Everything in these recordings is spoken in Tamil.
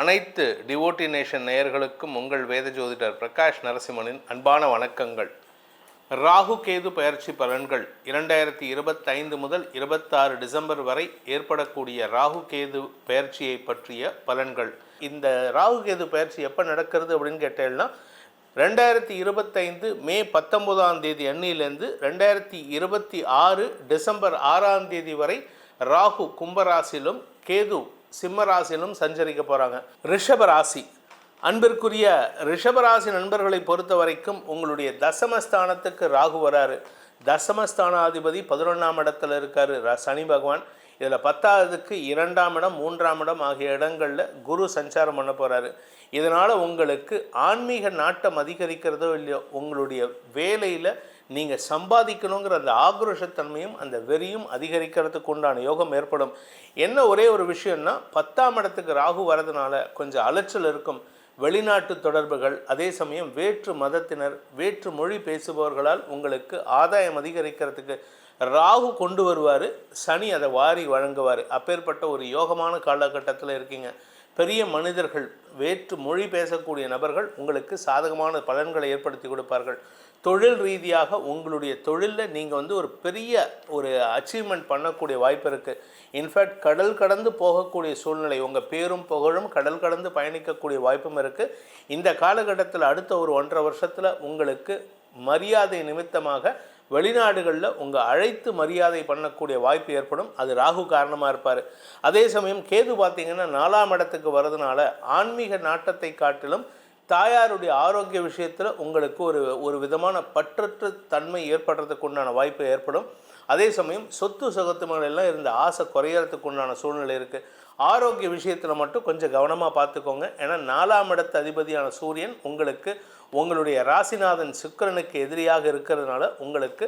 அனைத்து டிவோட்டி நேஷன் நேயர்களுக்கும் உங்கள் வேத ஜோதிடர் பிரகாஷ் நரசிம்மனின் அன்பான வணக்கங்கள். ராகு கேது பயிற்சி பலன்கள் இரண்டாயிரத்தி இருபத்தைந்து முதல் இருபத்தாறு டிசம்பர் வரை ஏற்படக்கூடிய ராகு கேது பயிற்சியை பற்றிய பலன்கள். இந்த ராகு கேது பயிற்சி எப்போ நடக்கிறது அப்படின்னு கேட்டேன்னா ரெண்டாயிரத்தி இருபத்தைந்து மே பத்தொன்பதாம் தேதி அன்னியிலேருந்து ரெண்டாயிரத்தி இருபத்தி ஆறு டிசம்பர் ஆறாம் தேதி வரை ராகு கும்பராசிலும் கேது சிம்ம ராசியிலும் சஞ்சரிக்க போகிறாங்க ரிஷப ராசி அன்பிற்குரிய ரிஷபராசி நண்பர்களை பொறுத்த வரைக்கும் உங்களுடைய தசமஸ்தானத்துக்கு ராகு வராரு. தசமஸ்தானாதிபதி பதினொன்றாம் இடத்துல இருக்கார் ர- சனி பகவான். இதில் பத்தாவதுக்கு இரண்டாம் இடம் மூன்றாம் இடம் ஆகிய இடங்களில் குரு சஞ்சாரம் பண்ண போகிறாரு இதனால் உங்களுக்கு ஆன்மீக நாட்டம் அதிகரிக்கிறதோ இல்லையோ உங்களுடைய வேலையில் நீங்கள் சம்பாதிக்கணுங்கிற அந்த ஆக்ரோஷத்தன்மையும் அந்த வெறியும் அதிகரிக்கிறதுக்கு உண்டான யோகம் ஏற்படும். என்ன ஒரே ஒரு விஷயம்னா பத்தாம் இடத்துக்கு ராகு வரதுனால கொஞ்சம் அலைச்சல் இருக்கும். வெளிநாட்டு தொடர்புகள் அதே சமயம் வேற்று மதத்தினர் வேற்று மொழி பேசுபவர்களால் உங்களுக்கு ஆதாயம் அதிகரிக்கிறதுக்கு ராகு கொண்டு வருவார். சனி அதை வாரி வழங்குவார். அப்பேற்பட்ட ஒரு யோகமான காலகட்டத்தில் இருக்கீங்க. பெரிய மனிதர்கள் வேற்று மொழி பேசக்கூடிய நபர்கள் உங்களுக்கு சாதகமான பலன்களை ஏற்படுத்தி கொடுப்பார்கள். தொழில் ரீதியாக உங்களுடைய தொழிலில் நீங்கள் வந்து ஒரு பெரிய ஒரு அச்சீவ்மெண்ட் பண்ணக்கூடிய வாய்ப்பு இருக்குது இன்ஃபேக்ட் கடல் கடந்து போகக்கூடிய சூழ்நிலை உங்கள் பேரும் புகழும் கடல் கடந்து பயணிக்கக்கூடிய வாய்ப்பும் இருக்குது இந்த காலகட்டத்தில் அடுத்த ஒரு ஒன்றரை வருஷத்தில் உங்களுக்கு மரியாதை நிமித்தமாக வெளிநாடுகளில் உங்கள் அழைத்து மரியாதை பண்ணக்கூடிய வாய்ப்பு ஏற்படும். அது ராகு காரணமாக இருப்பார். அதே சமயம் கேது பார்த்திங்கன்னா நாலாம் இடத்துக்கு வர்றதுனால ஆன்மீக நாட்டத்தை காட்டிலும் தாயாருடைய ஆரோக்கிய விஷயத்தில் உங்களுக்கு ஒரு ஒரு விதமான பற்றற்ற தன்மை ஏற்படுறதுக்கு உண்டான வாய்ப்பு ஏற்படும். அதே சமயம் சொத்து சுகத்து மேல எல்லாம் இருந்த ஆசை குறையறதுக்கு உண்டான சூழ்நிலை இருக்குது ஆரோக்கிய விஷயத்தில் மட்டும் கொஞ்சம் கவனமாக பார்த்துக்கோங்க ஏன்னா நாலாம் இடத்து அதிபதியான சூரியன் உங்களுக்கு உங்களுடைய ராசிநாதன் சுக்கிரனுக்கு எதிரியாக இருக்கிறதுனால உங்களுக்கு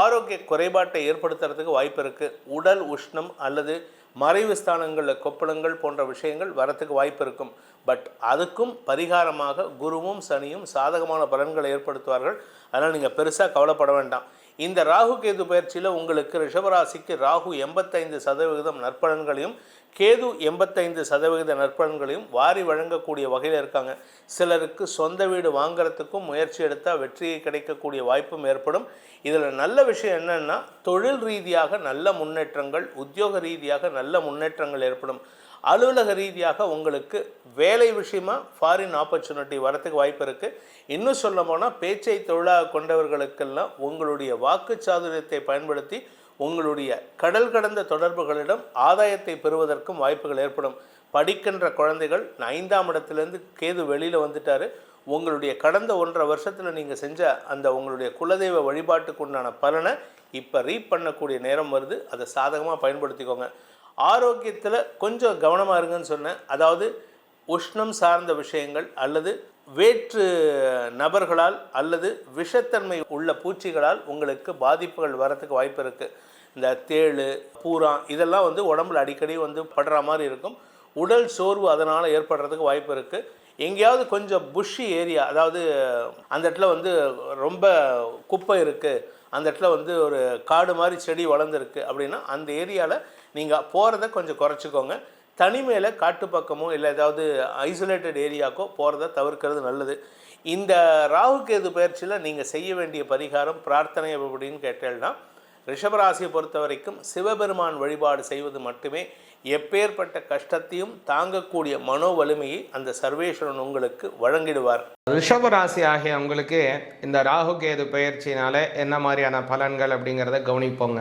ஆரோக்கிய குறைபாட்டை ஏற்படுத்துறதுக்கு வாய்ப்பு இருக்குது உடல் உஷ்ணம் அல்லது மறைவு ஸ்தானங்களில் கொப்பளங்கள் போன்ற விஷயங்கள் வரத்துக்கு வாய்ப்பு இருக்கும். பட் அதுக்கும் பரிகாரமாக குருவும் சனியும் சாதகமான பலன்களை ஏற்படுத்துவார்கள். அதனால் நீங்கள் பெருசாக கவலைப்பட வேண்டாம். இந்த ராகு கேது பயிற்சியில் உங்களுக்கு ரிஷபராசிக்கு ராகு எண்பத்தைந்து சதவிகிதம் நற்பலன்களையும் கேது எண்பத்தைந்து சதவிகித நற்பலன்களையும் வாரி வழங்கக்கூடிய வகையில் இருக்காங்க. சிலருக்கு சொந்த வீடு வாங்குறதுக்கும் முயற்சி எடுத்தால் வெற்றியை கிடைக்கக்கூடிய வாய்ப்பும் ஏற்படும். இதில் நல்ல விஷயம் என்னென்னா தொழில் ரீதியாக நல்ல முன்னேற்றங்கள் உத்தியோக ரீதியாக நல்ல முன்னேற்றங்கள் ஏற்படும். அலுவலக ரீதியாக உங்களுக்கு வேலை விஷயமா ஃபாரின் ஆப்பர்ச்சுனிட்டி வரத்துக்கு வாய்ப்பு இருக்குது இன்னும் சொல்ல போனால் பேச்சை தொழிலாக கொண்டவர்களுக்கெல்லாம் உங்களுடைய வாக்குச்சாதுரியத்தை பயன்படுத்தி உங்களுடைய கடல் கடந்த தொடர்புகளிடம் ஆதாயத்தை பெறுவதற்கும் வாய்ப்புகள் ஏற்படும். படிக்கின்ற குழந்தைகள் ஐந்தாம் இடத்துலேருந்து கேது வெளியில் வந்துட்டார். உங்களுடைய கடந்த ஒன்றரை வருஷத்தில் நீங்கள் செஞ்ச அந்த உங்களுடைய குலதெய்வ வழிபாட்டுக்கு உண்டான பலனை இப்போ ரீப் பண்ணக்கூடிய நேரம் வருது. அதை சாதகமாக பயன்படுத்திக்கோங்க. ஆரோக்கியத்தில் கொஞ்சம் கவனமாக இருங்கன்னு சொன்னேன். அதாவது உஷ்ணம் சார்ந்த விஷயங்கள் அல்லது வேற்று நபர்களால் அல்லது விஷத்தன்மை உள்ள பூச்சிகளால் உங்களுக்கு பாதிப்புகள் வரத்துக்கு வாய்ப்பு இருக்குது இந்த தேள் பூரா இதெல்லாம் வந்து உடம்புல அடிக்கடி வந்து படுற மாதிரி இருக்கும். உடல் சோர்வு அதனால் ஏற்படுறதுக்கு வாய்ப்பு இருக்குது எங்கேயாவது கொஞ்சம் புஷ்ஷி ஏரியா அதாவது அந்த இடத்துல வந்து ரொம்ப குப்பை இருக்குது அந்த இடத்துல வந்து ஒரு காடு மாதிரி செடி வளர்ந்துருக்கு அப்படின்னா அந்த ஏரியாவில் நீங்கள் போகிறத கொஞ்சம் குறைச்சிக்கோங்க. தனிமையில் காட்டு பக்கமோ இல்லை ஏதாவது ஐசோலேட்டட் ஏரியாக்கோ போகிறத தவிர்க்கிறது நல்லது. இந்த ராகு கேது பயிற்சியில் நீங்கள் செய்ய வேண்டிய பரிகாரம் பிரார்த்தனை அப்படின்னு கேட்டேன்னா ரிஷபராசியை பொறுத்த வரைக்கும் சிவபெருமான் வழிபாடு செய்வது மட்டுமே. எப்பேற்பட்ட கஷ்டத்தையும் தாங்கக்கூடிய மனோ வலிமையை அந்த சர்வேஸ்வரன் உங்களுக்கு வழங்கிடுவார். ரிஷப ராசி ஆகிய உங்களுக்கு இந்த ராகு கேது பயிற்சினால என்ன மாதிரியான பலன்கள் அப்படிங்கிறத கவனிப்போங்க.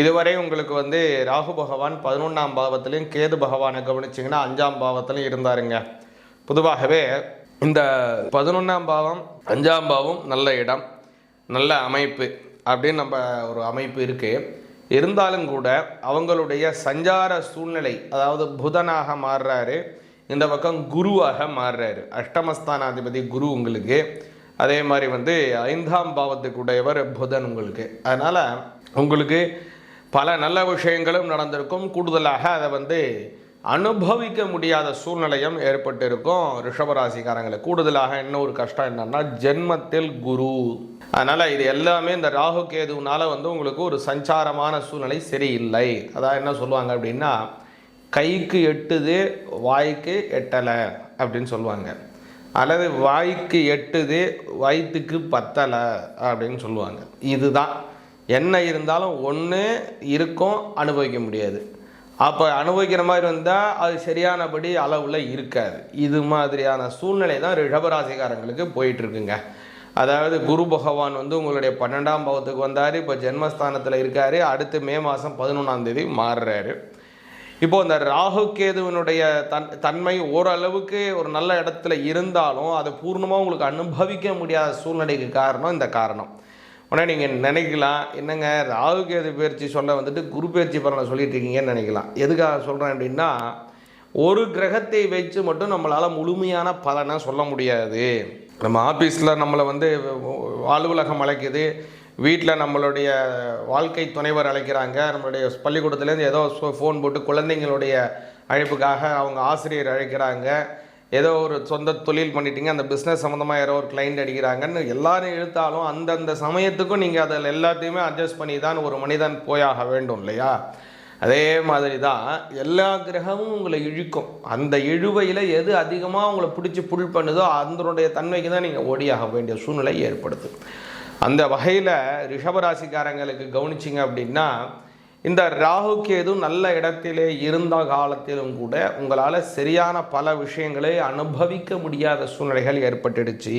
இதுவரை உங்களுக்கு வந்து ராகு பகவான் பதினொன்றாம் பாவத்திலையும் கேது பகவானை கவனிச்சிங்கன்னா அஞ்சாம் பாவத்திலையும் இருந்தாருங்க. பொதுவாகவே இந்த பதினொன்றாம் பாவம் அஞ்சாம் பாவம் நல்ல இடம் நல்ல அமைப்பு அப்படின்னு நம்ம ஒரு அமைப்பு இருக்குது இருந்தாலும் கூட அவங்களுடைய சஞ்சார சூழ்நிலை அதாவது புதனாக மாறுறாரு இந்த பக்கம் குருவாக மாறுறாரு. அஷ்டமஸ்தானாதிபதி குரு உங்களுக்கு அதே மாதிரி வந்து ஐந்தாம் பாவத்துக்குடையவர் புதன் உங்களுக்கு. அதனால் உங்களுக்கு பல நல்ல விஷயங்களும் நடந்திருக்கும். கூடுதலாக அதை வந்து அனுபவிக்க முடியாத சூழ்நிலையும் ஏற்பட்டிருக்கும். ரிஷபராசிக்காரங்களுக்கு கூடுதலாக என்ன ஒரு கஷ்டம் என்னன்னா ஜென்மத்தில் குரு. அதனால் இது எல்லாமே இந்த ராகு கேதுனால வந்து உங்களுக்கு ஒரு சஞ்சாரமான சூழ்நிலை சரியில்லை. அதான் என்ன சொல்லுவாங்க அப்படின்னா கைக்கு எட்டுது வாய்க்கு எட்டலை அப்படின்னு சொல்லுவாங்க. அல்லது வாய்க்கு எட்டுது வயிற்றுக்கு பத்தலை அப்படின்னு சொல்லுவாங்க. இதுதான். என்ன இருந்தாலும் ஒன்று இருக்கும் அனுபவிக்க முடியாது. அப்போ அனுபவிக்கிற மாதிரி வந்தால் அது சரியானபடி அளவில் இருக்காது. இது மாதிரியான சூழ்நிலை தான் ரிஷபராசிகாரங்களுக்கு போயிட்டுருக்குங்க. அதாவது குரு பகவான் வந்து உங்களுடைய பன்னெண்டாம் பாவத்துக்கு வந்தார் இப்போ ஜென்மஸ்தானத்தில் இருக்கார் அடுத்து மே மாதம் பதினொன்றாம் தேதி மாறுறாரு. இப்போ இந்த ராகு கேதுவினுடைய தன் தன்மை ஓரளவுக்கு ஒரு நல்ல இடத்துல இருந்தாலும் அதை பூர்ணமாக உங்களுக்கு அனுபவிக்க முடியாத சூழ்நிலைக்கு காரணம் இந்த காரணம். உடனே நீங்கள் நினைக்கலாம். என்னங்க ராகு கேது பயிற்சி சொல்ல வந்துட்டு குரு பயிற்சி பலனை சொல்லிட்டு இருக்கீங்கன்னு நினைக்கலாம். எதுக்காக சொல்கிறேன் அப்படின்னா ஒரு கிரகத்தை வச்சு மட்டும் நம்மளால் முழுமையான பலனை சொல்ல முடியாது. நம்ம ஆஃபீஸில் நம்மளை வந்து அலுவலகம் அழைக்குது. வீட்டில் நம்மளுடைய வாழ்க்கை துணைவர் அழைக்கிறாங்க. நம்மளுடைய பள்ளிக்கூடத்துலேருந்து ஏதோ ஃபோன் போட்டு குழந்தைங்களுடைய அழைப்புக்காக அவங்க ஆசிரியர் அழைக்கிறாங்க. ஏதோ ஒரு சொந்த தொழில் பண்ணிட்டீங்க அந்த பிஸ்னஸ் சம்மந்தமாக யாரோ ஒரு கிளைண்ட் அடிக்கிறாங்கன்னு எல்லாரும் இழுத்தாலும் அந்தந்த சமயத்துக்கும் நீங்கள் அதில் எல்லாத்தையுமே அட்ஜஸ்ட் பண்ணி தான் ஒரு மனிதன் போயாக வேண்டும் இல்லையா? அதே மாதிரி தான் எல்லா கிரகமும் உங்களை இழுக்கும். அந்த இழுவையில் எது அதிகமாக உங்களை பிடிச்சி புல் பண்ணுதோ அதனுடைய தன்மைக்கு தான் நீங்கள் ஓடியாக வேண்டிய சூழ்நிலை ஏற்படுது. அந்த வகையில் ரிஷபராசிக்காரங்களுக்கு கவனிச்சிங்க அப்படின்னா இந்த ராகு கேது நல்ல இடத்திலே இருந்த காலத்திலும் கூட உங்களால் சரியான பல விஷயங்களை அனுபவிக்க முடியாத சூழ்நிலைகள் ஏற்பட்டுடுச்சு.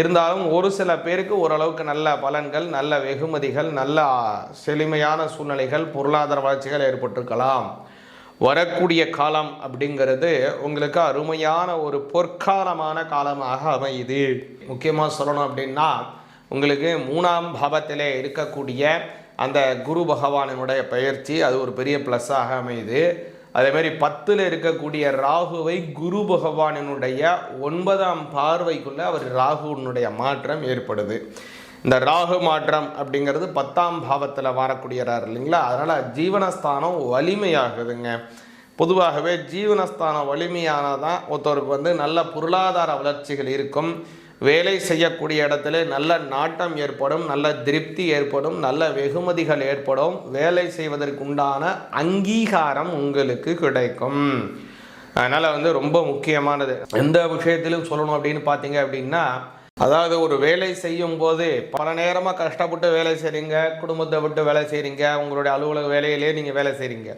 இருந்தாலும் ஒரு சில பேருக்கு ஓரளவுக்கு நல்ல பலன்கள் நல்ல வெகுமதிகள் நல்ல செழுமையான சூழ்நிலைகள் பொருளாதார வளர்ச்சிகள் ஏற்பட்டிருக்கலாம். வரக்கூடிய காலம் அப்படிங்கிறது உங்களுக்கு அருமையான ஒரு பொற்காலமான காலமாக அமையுது. முக்கியமாக சொல்லணும் அப்படின்னா உங்களுக்கு மூணாம் பாவத்திலே இருக்கக்கூடிய அந்த குரு பகவானினுடைய பயிற்சி அது ஒரு பெரிய ப்ளஸ்ஸாக அமையுது. அதேமாரி பத்தில் இருக்கக்கூடிய ராகுவை குரு பகவானினுடைய ஒன்பதாம் பார்வைக்குள்ளே அவர் ராகுனுடைய மாற்றம் ஏற்படுது. இந்த ராகு மாற்றம் அப்படிங்கிறது பத்தாம் பாவத்தில் வரக்கூடியறார் இல்லைங்களா? அதனால் ஜீவனஸ்தானம் வலிமையாகுதுங்க. பொதுவாகவே ஜீவனஸ்தானம் வலிமையானதான் ஒருத்தருக்கு வந்து நல்ல பொருளாதார வளர்ச்சிகள் இருக்கும். வேலை செய்யக்கூடிய இடத்துல நல்ல நாட்டம் ஏற்படும் நல்ல திருப்தி ஏற்படும் நல்ல வெகுமதிகள் ஏற்படும். வேலை செய்வதற்குண்டான அங்கீகாரம் உங்களுக்கு கிடைக்கும். அதனால் வந்து ரொம்ப முக்கியமானது. எந்த விஷயத்திலும் சொல்லணும் அப்படின்னு பார்த்தீங்க அப்படின்னா அதாவது ஒரு வேலை செய்யும் போது பல நேரமாக கஷ்டப்பட்டு வேலை செய்கிறீங்க குடும்பத்தை விட்டு வேலை செய்கிறீங்க உங்களுடைய அலுவலக வேலையிலே நீங்கள் வேலை செய்கிறீங்க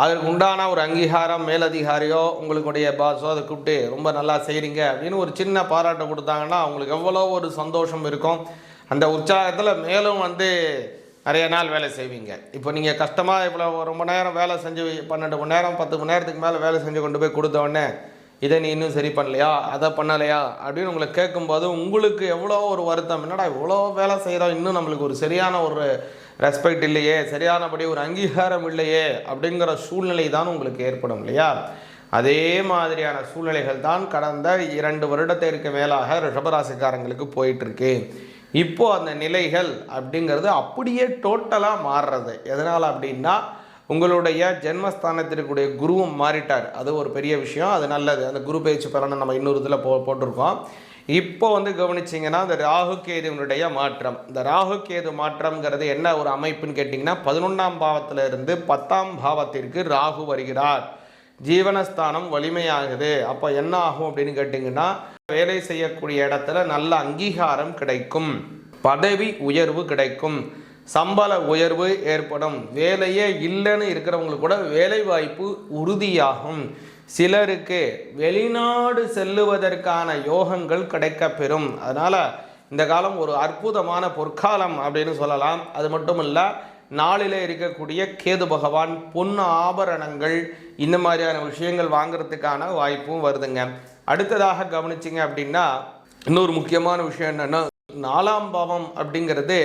அதற்கு உண்டான ஒரு அங்கீகாரம் மேலதிகாரியோ உங்களுடைய பாஸோ அதை கூப்பிட்டு ரொம்ப நல்லா செய்கிறீங்க அப்படின்னு ஒரு சின்ன பாராட்டை கொடுத்தாங்கன்னா அவங்களுக்கு எவ்வளோ ஒரு சந்தோஷம் இருக்கும். அந்த உற்சாகத்தில் மேலும் வந்து நிறைய நாள் வேலை செய்வீங்க. இப்போ நீங்கள் கஷ்டமாக இவ்வளோ ரொம்ப நேரம் வேலை செஞ்சு பன்னெண்டு மணி நேரம் பத்து மணி நேரத்துக்கு மேலே வேலை செஞ்சு கொண்டு போய் கொடுத்தோடனே இதை நீ இன்னும் சரி பண்ணலையா? அதை பண்ணலையா? அப்படின்னு உங்களை கேட்கும்போது உங்களுக்கு எவ்வளோ ஒரு வருத்தம். என்னடா இவ்வளோ வேலை செய்கிறோம் இன்னும் நம்மளுக்கு ஒரு சரியான ஒரு ரெஸ்பெக்ட் இல்லையே சரியானபடி ஒரு அங்கீகாரம் இல்லையே அப்படிங்கிற சூழ்நிலை தான் உங்களுக்கு ஏற்படும் இல்லையா? அதே மாதிரியான சூழ்நிலைகள் தான் கடந்த இரண்டு வருடத்திற்கு மேலாக ரிஷபராசிக்காரங்களுக்கு போயிட்டுருக்கு. இப்போது அந்த நிலைகள் அப்படிங்கிறது அப்படியே டோட்டலாக மாறுறது. எதனால் அப்படின்னா உங்களுடைய ஜென்மஸ்தானத்திற்குடைய குருவும் மாறிட்டார். அது ஒரு பெரிய விஷயம் அது நல்லது. அந்த குரு பேச்சு பலனை நம்ம இன்னொரு இதில் போ போட்டிருக்கோம். இப்போ வந்து கவனிச்சிங்கன்னா இந்த ராகு கேதுவனுடைய மாற்றம். இந்த ராகு கேது மாற்றம்ங்கிறது என்ன ஒரு அமைப்புன்னு கேட்டிங்கன்னா பதினொன்றாம் பாவத்தில் இருந்து பத்தாம் பாவத்திற்கு ராகு வருகிறார். ஜீவனஸ்தானம் வலிமையாகுது. அப்போ என்ன ஆகும் அப்படின்னு கேட்டிங்கன்னா வேலை செய்யக்கூடிய இடத்துல நல்ல அங்கீகாரம் கிடைக்கும். பதவி உயர்வு கிடைக்கும். சம்பள உயர்வு ஏற்படும். வேலையே இல்லைன்னு இருக்கிறவங்களுக்கு கூட வேலை வாய்ப்பு உறுதியாகும். சிலருக்கு வெளிநாடு செல்லுவதற்கான யோகங்கள் கிடைக்கப்பெறும். அதனால் இந்த காலம் ஒரு அற்புதமான பொற்காலம் அப்படின்னு சொல்லலாம். அது மட்டும் இல்லை நாளில் இருக்கக்கூடிய கேது பகவான் பொன் ஆபரணங்கள் இந்த மாதிரியான விஷயங்கள் வாங்குறதுக்கான வாய்ப்பும் வருதுங்க. அடுத்ததாக கவனிச்சிங்க அப்படின்னா இன்னொரு முக்கியமான விஷயம் என்னென்னா நாலாம் பாவம் அப்படிங்கிறது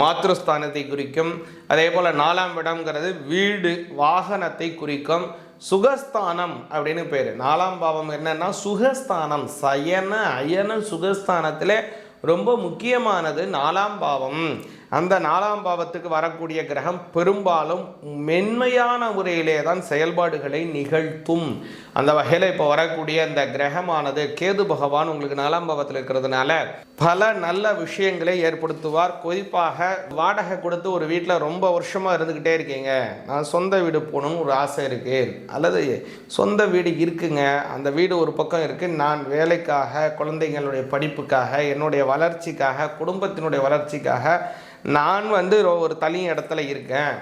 மாத்ருஸ்தானத்தை குறிக்கும். அதே போல் நாலாம் இடம்ங்கிறது வீடு வாகனத்தை குறிக்கும். சுகஸ்தானம் அப்படின்னு பேர். நாலாம் பாவம் என்னன்னா சுகஸ்தானம் சயன அயன சுகஸ்தானத்தில் ரொம்ப முக்கியமானது நாலாம் பாவம். அந்த நாலாம் பாவத்துக்கு வரக்கூடிய கிரகம் பெரும்பாலும் மென்மையான முறையிலே தான் செயல்பாடுகளை நிகழ்த்தும். அந்த வகையில் இப்போ வரக்கூடிய இந்த கிரகமானது கேது பகவான் உங்களுக்கு நாலாம் பாவத்தில் இருக்கிறதுனால பல நல்ல விஷயங்களை ஏற்படுத்துவார். குறிப்பாக வாடகை கொடுத்து ஒரு வீட்டில் ரொம்ப வருஷமாக இருந்துக்கிட்டே இருக்கீங்க. நான் சொந்த வீடு போகணும்னு ஒரு ஆசை இருக்குது அல்லது சொந்த வீடு இருக்குங்க. அந்த வீடு ஒரு பக்கம் இருக்குது நான் வேலைக்காக குழந்தைங்களுடைய படிப்புக்காக என்னுடைய வளர்ச்சிக்காக குடும்பத்தினுடைய வளர்ச்சிக்காக நான் வந்து ஒரு தனி இடத்துல இருக்கேன்.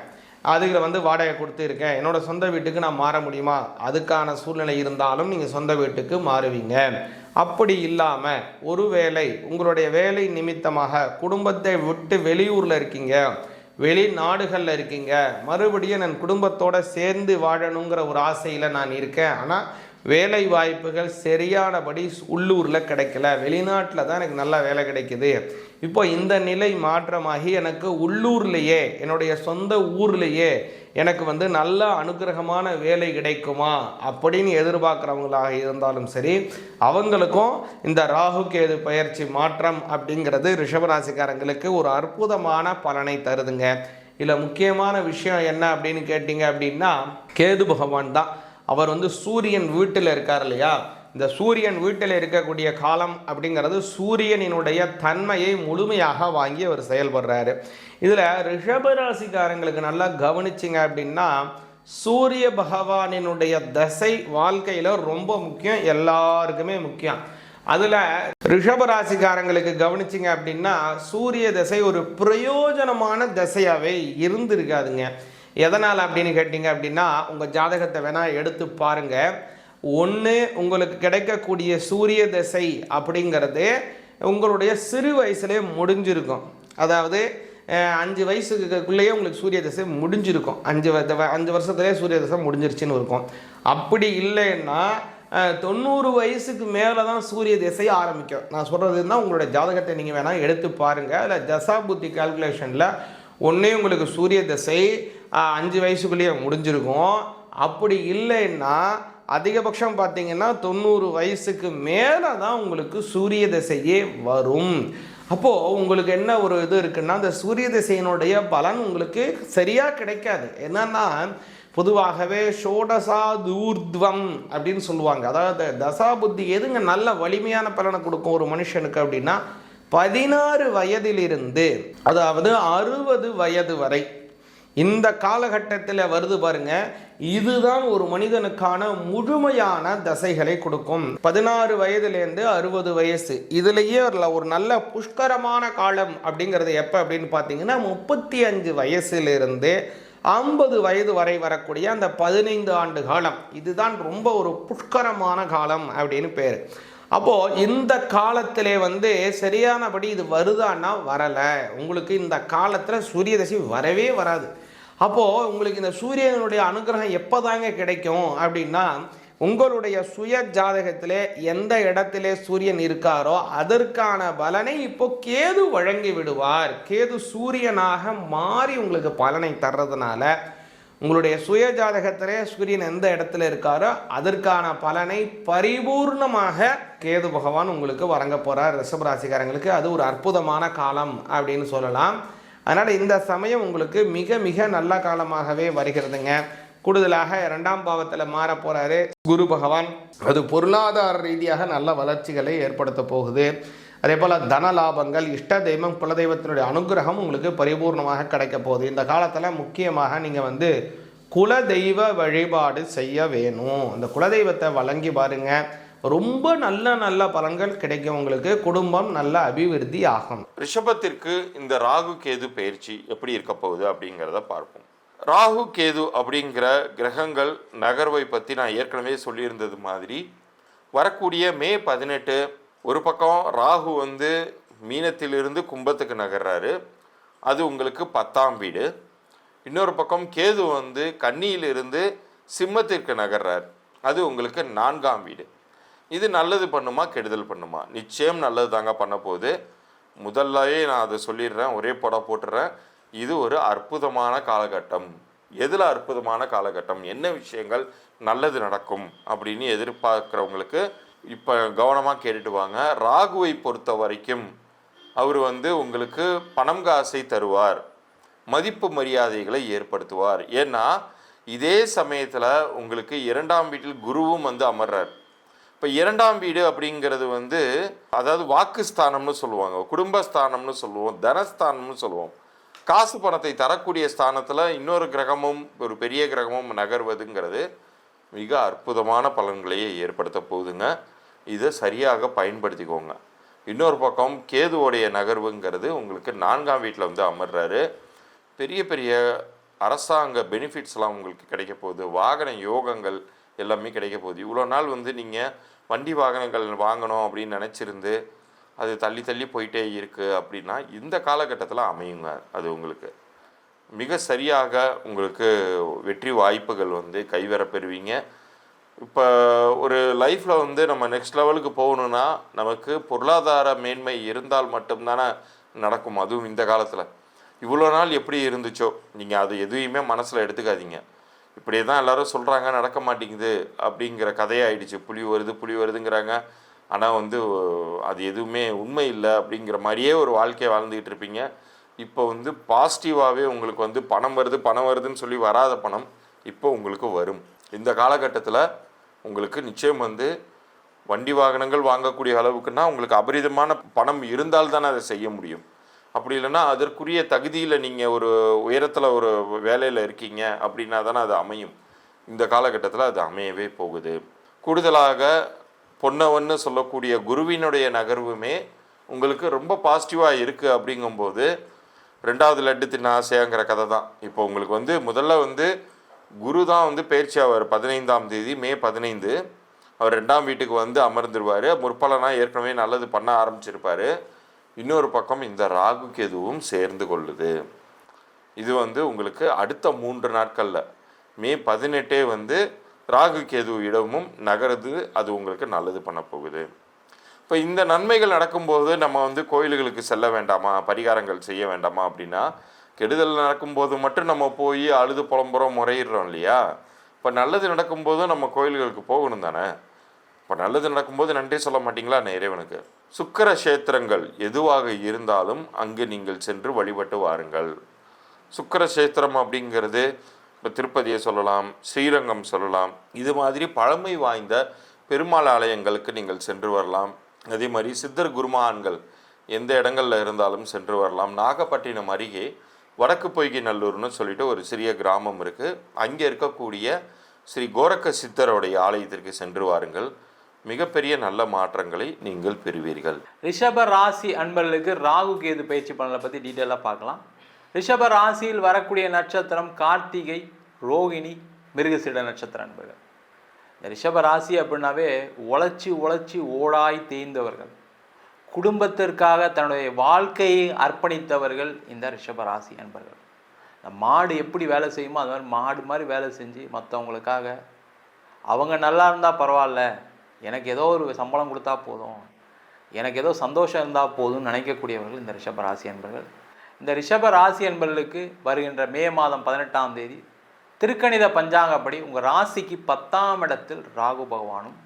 அதுகளை வந்து வாடகை கொடுத்து இருக்கேன். சொந்த வீட்டுக்கு நான் மாற முடியுமா? அதுக்கான சூழ்நிலை இருந்தாலும் நீங்கள் சொந்த வீட்டுக்கு மாறுவீங்க. அப்படி இல்லாமல் ஒருவேளை உங்களுடைய வேலை நிமித்தமாக குடும்பத்தை விட்டு வெளியூரில் இருக்கீங்க. வெளிநாடுகளில் இருக்கீங்க. மறுபடியும் நான் குடும்பத்தோடு சேர்ந்து வாழணுங்கிற ஒரு ஆசையில் நான் இருக்கேன். ஆனால் வேலை வாய்ப்புகள் சரியானபடி உள்ளூரில் கிடைக்கல. வெளிநாட்டில் தான் எனக்கு நல்ல வேலை கிடைக்குது. இப்போ இந்த நிலை மாற்றமாகி எனக்கு உள்ளூர்லேயே என்னுடைய சொந்த ஊர்லேயே எனக்கு வந்து நல்ல அனுகிரகமான வேலை கிடைக்குமா அப்படின்னு எதிர்பார்க்குறவங்களாக இருந்தாலும் சரி அவங்களுக்கும் இந்த ராகு கேது பயிற்சி மாற்றம் அப்படிங்கிறது ரிஷபராசிக்காரங்களுக்கு ஒரு அற்புதமான பலனை தருதுங்க. இதில் முக்கியமான விஷயம் என்ன அப்படின்னு கேட்டிங்க அப்படின்னா கேது பகவான் தான். அவர் வந்து சூரியன் வீட்டில் இருக்கார் இல்லையா? இந்த சூரியன் வீட்டில் இருக்கக்கூடிய காலம் அப்படிங்கிறது சூரியனினுடைய தன்மையை முழுமையாக வாங்கி அவர் செயல்படுறாரு. இதில் ரிஷபராசிக்காரங்களுக்கு நல்லா கவனிச்சிங்க அப்படின்னா சூரிய பகவானினுடைய தசை வாழ்க்கையில் ரொம்ப முக்கியம் எல்லாருக்குமே முக்கியம். அதில் ரிஷபராசிக்காரங்களுக்கு கவனிச்சிங்க அப்படின்னா சூரிய தசை ஒரு பிரயோஜனமான தசையாகவே இருந்திருக்காதுங்க. எதனால் அப்படின்னு கேட்டிங்க அப்படின்னா உங்கள் ஜாதகத்தை வேணால் எடுத்து பாருங்கள் ஒன்று உங்களுக்கு கிடைக்கக்கூடிய சூரிய திசை அப்படிங்கிறது உங்களுடைய சிறு வயசுலேயே முடிஞ்சிருக்கும். அதாவது அஞ்சு வயசுக்குள்ளேயே உங்களுக்கு சூரிய தசை முடிஞ்சிருக்கும். அஞ்சு வ- அஞ்சு வருஷத்துலேயே சூரிய தசை முடிஞ்சிருச்சுன்னு இருக்கும். அப்படி இல்லைன்னா தொண்ணூறு வயசுக்கு மேலே தான் சூரிய திசை ஆரம்பிக்கும். நான் சொல்கிறதுன்னா உங்களுடைய ஜாதகத்தை நீங்கள் வேணால் எடுத்து பாருங்கள் அதில் தசா புத்தி கால்குலேஷனில் ஒன்றே உங்களுக்கு சூரிய திசை அஞ்சு வயசுக்குள்ளேயே முடிஞ்சிருக்கும். அப்படி இல்லைன்னா அதிகபட்சம் பார்த்தீங்கன்னா தொண்ணூறு வயசுக்கு மேலே தான் உங்களுக்கு சூரிய திசையே வரும். அப்போது உங்களுக்கு என்ன ஒரு இது இருக்குன்னா அந்த சூரிய திசையினுடைய பலன் உங்களுக்கு சரியாக கிடைக்காது. என்னன்னா பொதுவாகவே ஷோடசா தூர்த்வம் அப்படின்னு சொல்லுவாங்க. அதாவது தசா புத்தி எதுங்க? நல்ல வலிமையான பலனை கொடுக்கும் ஒரு மனுஷனுக்கு அப்படின்னா பதினாறு வயதிலிருந்து அதாவது அறுபது வயது வரை இந்த காலகட்டத்தில் வருது பாருங்க இதுதான் ஒரு மனிதனுக்கான முழுமையான தசைகளை கொடுக்கும். பதினாறு வயதுலேருந்து அறுபது வயசு. இதுலேயே ஒரு- ஒரு நல்ல புஷ்கரமான காலம் அப்படிங்கிறது எப்போ அப்படின்னு பார்த்தீங்கன்னா முப்பத்தி அஞ்சு வயசுலேருந்து ஐம்பது வயது வரை வரக்கூடிய அந்த பதினைந்து ஆண்டு காலம். இதுதான் ரொம்ப ஒரு புஷ்கரமான காலம் அப்படின்னு பேர். அப்போது இந்த காலத்திலே வந்து சரியானபடி இது வருதான்னா வரலை. உங்களுக்கு இந்த காலத்தில் சூரிய தசை வரவே வராது. அப்போது உங்களுக்கு இந்த சூரியனுடைய அனுகிரகம் எப்போ தாங்க கிடைக்கும் அப்படின்னா உங்களுடைய சுய ஜாதகத்திலே எந்த இடத்திலே சூரியன் இருக்காரோ அதற்கான பலனை இப்போ கேது வழங்கி விடுவார். கேது சூரியனாக மாறி உங்களுக்கு பலனை தர்றதுனால உங்களுடைய சுய ஜாதகத்திலே சூரியன் எந்த இடத்துல இருக்காரோ அதற்கான பலனை பரிபூர்ணமாக கேது பகவான் உங்களுக்கு வழங்க போகிறார் ரிஷபராசிக்காரங்களுக்கு. அது ஒரு அற்புதமான காலம் அப்படின்னு சொல்லலாம். அதனால் இந்த சமயம் உங்களுக்கு மிக மிக நல்ல காலமாகவே வருகிறதுங்க. கூடுதலாக இரண்டாம் பாவத்தில் மாற போகிறாரு குரு பகவான். அது பொருளாதார ரீதியாக நல்ல வளர்ச்சிகளை ஏற்படுத்த போகுது. அதே போல் தன லாபங்கள் இஷ்ட தெய்வம் குலதெய்வத்தினுடைய அனுகிரகம் உங்களுக்கு பரிபூர்ணமாக கிடைக்க போகுது. இந்த காலத்தில் முக்கியமாக நீங்கள் வந்து குலதெய்வ வழிபாடு செய்ய வேணும். இந்த குலதெய்வத்தை வழங்கி பாருங்க. ரொம்ப நல்ல நல்ல பலன்கள் கிடைக்கும் உங்களுக்கு. குடும்பம் நல்ல அபிவிருத்தி ஆகும். ரிஷபத்திற்கு இந்த ராகு கேது பயிற்சி எப்படி இருக்க போகுது அப்படிங்கிறத பார்ப்போம். ராகு கேது அப்படிங்கிற கிரகங்கள் நகர்வை பற்றி நான் ஏற்கனவே சொல்லியிருந்தது மாதிரி வரக்கூடிய மே பதினெட்டு ஒரு பக்கம் ராகு வந்து மீனத்திலிருந்து கும்பத்துக்கு நகர்றாரு. அது உங்களுக்கு பத்தாம் வீடு. இன்னொரு பக்கம் கேது வந்து கன்னியிலிருந்து சிம்மத்திற்கு நகர்றார். அது உங்களுக்கு நான்காம் வீடு. இது நல்லது பண்ணுமா கெடுதல் பண்ணுமா? நிச்சயம் நல்லது தாங்க பண்ண போகுது. முதல்லயே நான் அதை சொல்லிடுறேன் ஒரே படம் போட்டுறேன். இது ஒரு அற்புதமான காலகட்டம். எதில் அற்புதமான காலகட்டம்? என்ன விஷயங்கள் நல்லது நடக்கும் அப்படின்னு எதிர்பார்க்குறவங்களுக்கு இப்போ கவனமாக கேட்டுட்டு வாங்க. ராகுவை பொறுத்த வரைக்கும் அவர் வந்து உங்களுக்கு பணம் காசை தருவார். மதிப்பு மரியாதைகளை ஏற்படுத்துவார். ஏன்னா இதே சமயத்தில் உங்களுக்கு இரண்டாம் வீட்டில் குருவும் வந்து அமர்றார். இப்போ இரண்டாம் வீடு அப்படிங்கிறது வந்து அதாவது வாக்குஸ்தானம்னு சொல்லுவாங்க. குடும்பஸ்தானம்னு சொல்லுவோம். தனஸ்தானம்னு சொல்லுவோம். காசு பணத்தை தரக்கூடிய ஸ்தானத்தில் இன்னொரு கிரகமும் ஒரு பெரிய கிரகமும் நகர்வதுங்கிறது மிக அற்புதமான பலன்களையே ஏற்படுத்த போகுதுங்க. இதை சரியாக பயன்படுத்திக்கோங்க. இன்னொரு பக்கம் கேதுவோடைய நகர்வுங்கிறது உங்களுக்கு நான்காம் வீட்டில் வந்து அமர்றாரு. பெரிய பெரிய அரசாங்க பெனிஃபிட்ஸ்லாம் உங்களுக்கு கிடைக்க போகுது. வாகன யோகங்கள் எல்லாமே கிடைக்க போகுது. இவ்வளோ நாள் வந்து நீங்கள் வண்டி வாகனங்கள் வாங்கணும் அப்படின்னு நினச்சிருந்து அது தள்ளி தள்ளி போயிட்டே இருக்குது அப்படின்னா இந்த காலகட்டத்தில் அமையுங்க அது உங்களுக்கு. மிக சரியாக உங்களுக்கு வெற்றி வாய்ப்புகள் வந்து கைவர பெறுவீங்க. இப்போ ஒரு லைஃப்பில் வந்து நம்ம நெக்ஸ்ட் லெவலுக்கு போகணுன்னா நமக்கு பொருளாதார மேன்மை இருந்தால் மட்டும்தானே நடக்கும். அதுவும் இந்த காலத்தில். இவ்வளோ நாள் எப்படி இருந்துச்சோ நீங்கள் அது எதுவுமே மனசில் எடுத்துக்காதீங்க. இப்படியே தான் எல்லாரும் சொல்கிறாங்க நடக்க மாட்டேங்குது அப்படிங்கிற கதையாயிடுச்சு புலி வருது புலி வருதுங்கிறாங்க. ஆனால் வந்து அது எதுவுமே உண்மை இல்லை அப்படிங்கிற மாதிரியே ஒரு வாழ்க்கையை வாழ்ந்துக்கிட்டு இருப்பீங்க. இப்போ வந்து பாசிட்டிவாகவே உங்களுக்கு வந்து பணம் வருது பணம் வருதுன்னு சொல்லி வராத பணம் இப்போ உங்களுக்கு வரும். இந்த காலகட்டத்தில் உங்களுக்கு நிச்சயம் வந்து வண்டி வாகனங்கள் வாங்கக்கூடிய அளவுக்குன்னா உங்களுக்கு அபரிதமான பணம் இருந்தால் தானே அதை செய்ய முடியும். அப்படி இல்லைன்னா அதற்குரிய தகுதியில் நீங்கள் ஒரு உயரத்தில் ஒரு வேலையில் இருக்கீங்க அப்படின்னா தானே அது அமையும். இந்த காலகட்டத்தில் அது அமையவே போகுது. கூடுதலாக பொன்னவன்னு சொல்லக்கூடிய குருவினுடைய நகர்வுமே உங்களுக்கு ரொம்ப பாசிட்டிவாக இருக்குது அப்படிங்கும்போது ரெண்டாவது லட்டு தின்ன ஆசையாங்கிற கதை தான் இப்போ உங்களுக்கு வந்து முதல்ல வந்து குரு தான் வந்து பயிற்சி ஆவார் பதினைந்தாம் தேதி மே பதினைந்து. அவர் ரெண்டாம் வீட்டுக்கு வந்து அமர்ந்துருவார். முற்பலனா ஏற்கனவே நல்லது பண்ண ஆரம்பிச்சிருப்பாரு. இன்னொரு பக்கம் இந்த ராகு கேதுவும் சேர்ந்து கொள்ளுது. இது வந்து உங்களுக்கு அடுத்த மூன்று நாட்களில். மே பதினெட்டே வந்து ராகு கேது இடமும் நகருது. அது உங்களுக்கு நல்லது பண்ண போகுது. இப்போ இந்த நன்மைகள் நடக்கும்போது நம்ம வந்து கோயில்களுக்கு செல்ல வேண்டாமா? பரிகாரங்கள் செய்ய வேண்டாமா அப்படின்னா கெடுதல் நடக்கும்போது மட்டும் நம்ம போய் அழுது புலம்புறோம் முறையிடுறோம் இல்லையா? இப்போ நல்லது நடக்கும்போதும் நம்ம கோயில்களுக்கு போகணும் தானே? இப்போ நல்லது நடக்கும்போது நன்றி சொல்ல மாட்டீங்களா? நான் இறைவனுக்கு. சுக்கர சேத்திரங்கள் எதுவாக இருந்தாலும் அங்கு நீங்கள் சென்று வழிபட்டு வாருங்கள். சுக்கர சேத்திரம் அப்படிங்கிறது இப்போ திருப்பதியை சொல்லலாம் ஸ்ரீரங்கம் சொல்லலாம் இது மாதிரி பழமை வாய்ந்த பெருமாள் ஆலயங்களுக்கு நீங்கள் சென்று வரலாம். அதே மாதிரி சித்தர் குருமான்கள் எந்த இடங்களில் இருந்தாலும் சென்று வரலாம். நாகப்பட்டினம் அருகே வடக்கு பொய்கை நல்லூர்னு சொல்லிட்டு ஒரு சிறிய கிராமம் இருக்குது அங்கே இருக்கக்கூடிய ஸ்ரீ கோரக்க சித்தருடைய ஆலயத்திற்கு சென்று வாருங்கள். மிகப்பெரிய நல்ல மாற்றங்களை நீங்கள் பெறுவீர்கள். ரிஷப ராசி அன்பர்களுக்கு ராகு கேது பயிற்சி பலனை பற்றி டீட்டெயிலாக பார்க்கலாம். ரிஷப ராசியில் வரக்கூடிய நட்சத்திரம் கார்த்திகை ரோகிணி மிருகசீட நட்சத்திர அன்பர்கள். இந்த ரிஷப ராசி அப்படின்னாவே உழைச்சி உழைச்சி ஓடாய் தேய்ந்தவர்கள். குடும்பத்திற்காக தன்னுடைய வாழ்க்கையை அர்ப்பணித்தவர்கள் இந்த ரிஷபராசி அன்பர்கள். இந்த மாடு எப்படி வேலை செய்யுமோ அது மாதிரி மாடு மாதிரி வேலை செஞ்சு மற்றவங்களுக்காக அவங்க நல்லா இருந்தால் பரவாயில்ல எனக்கு ஏதோ ஒரு சம்பளம் கொடுத்தா போதும் எனக்கு ஏதோ சந்தோஷம் இருந்தால் போதும்னு நினைக்கக்கூடியவர்கள் இந்த ரிஷபராசி அன்பர்கள். இந்த ரிஷப ராசி அன்பர்களுக்கு வருகின்ற மே மாதம் பதினெட்டாம் தேதி திருக்கணித பஞ்சாங்கப்படி உங்கள் ராசிக்கு பத்தாம் இடத்தில் ராகு பகவானும்